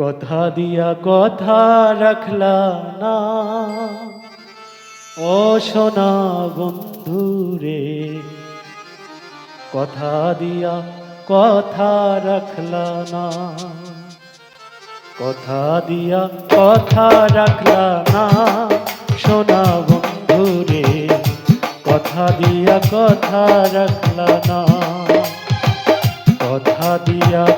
কথা দিয়া কথা রাখলা না। ও সোনা বন্ধু রে, কথা দিয়া কথা রাখলা না। কথা দিয়া কথা রাখলা না, সোনা বন্ধু রে, কথা দিয়া কথা রাখলা না।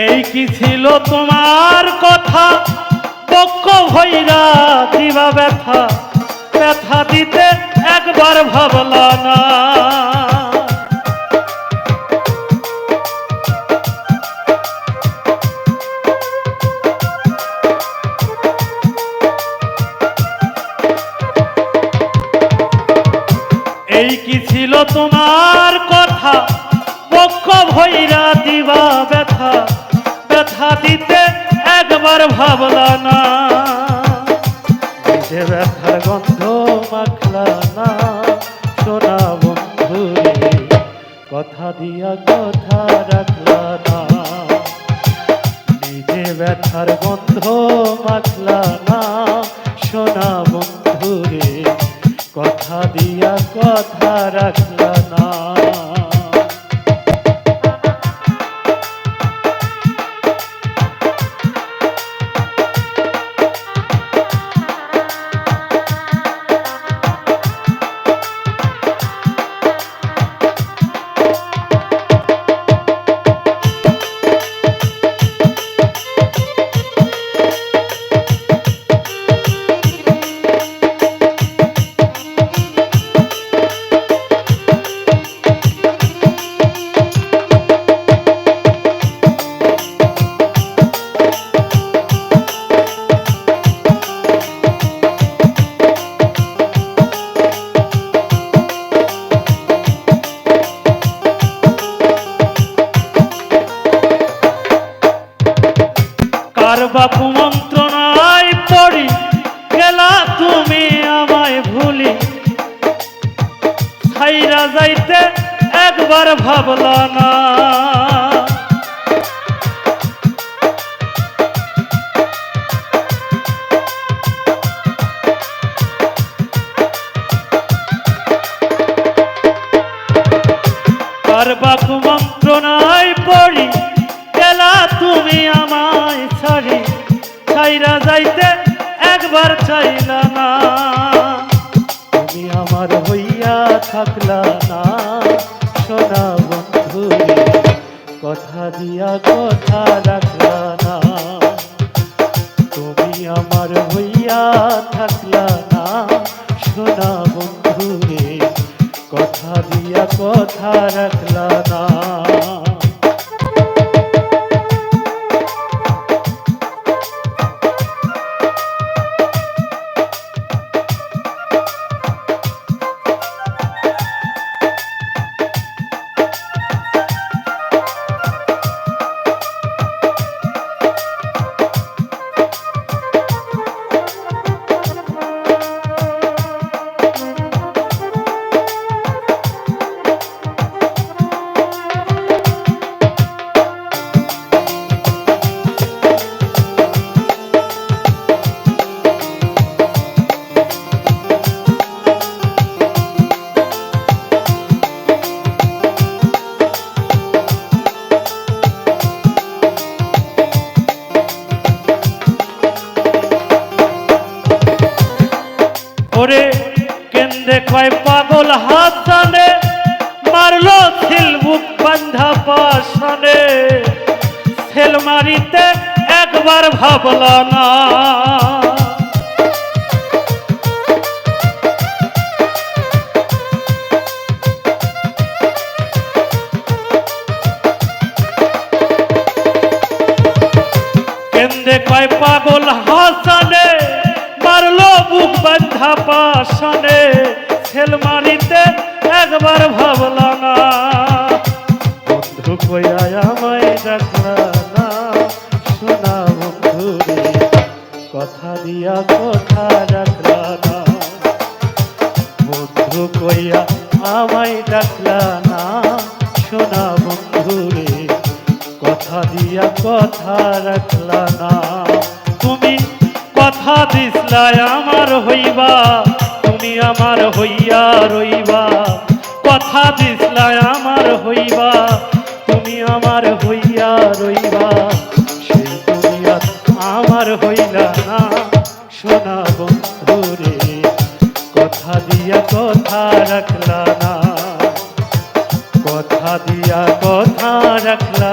এই কি ছিল তোমার কথা? পক্ষ ভৈরা দিবা ব্যথা? ব্যথা দিতে একবার ভাবলা না। এই কি ছিল তোমার কথা? পক্ষ ভৈরা দিবা ব্যথা? ব্যথা দিতে একবার ভাবলা না। নিজে ব্যথার গন্ধ মাখলা না। সোনা বন্ধু কথা দিয়া কথা রাখলা না। নিজে ব্যথার গন্ধ মাখলা না। সোনা বন্ধু কথা দিয়া কথা রাখলা না। কার বাপু মন্ত্রণায় পড়ি গেলা তুমি আমায় ভুলি। ছাইরা যাইতে একবার ভাবলা না। বাপু একবার চাইলা না। তুমি আমার হইয়া থাকলা না। সোনা বন্ধু, কথা দিয়া কথা রাখলা না। তুমি আমার হইয়া থাকলা না। সোনা বন্ধু, কথা দিয়া কথা রাখলা না। সে কয় পাগল হাসানে, মারলো সিলবুক বান্ধা পাশানে সেল মারিতে একবার ভাবল না। কেন্দ্রে কয় পাগল হাসানে বুক পাশনে ছেল মারিতে একবার ভাবলা না। বন্ধু কইয়া না শোনা বন্ধু কথা দিয়া কথা রাখলা না। বন্ধু কইয়া আমায় ডাকলা না শোনা বন্ধু কথা দিয়া কথা রাখলা না। তুমি কথা দিসলাই আমার হইবা, তুমি আমার হইয়া রইবা। কথা দিসলাই আমার হইবা, তুমি আমার হইয়া রইবা। সে তুমি আমার হইলা না, সোনা বন্ধুরে, কথা দিয়া কথা রাখলা না। কথা দিয়া কথা রাখলা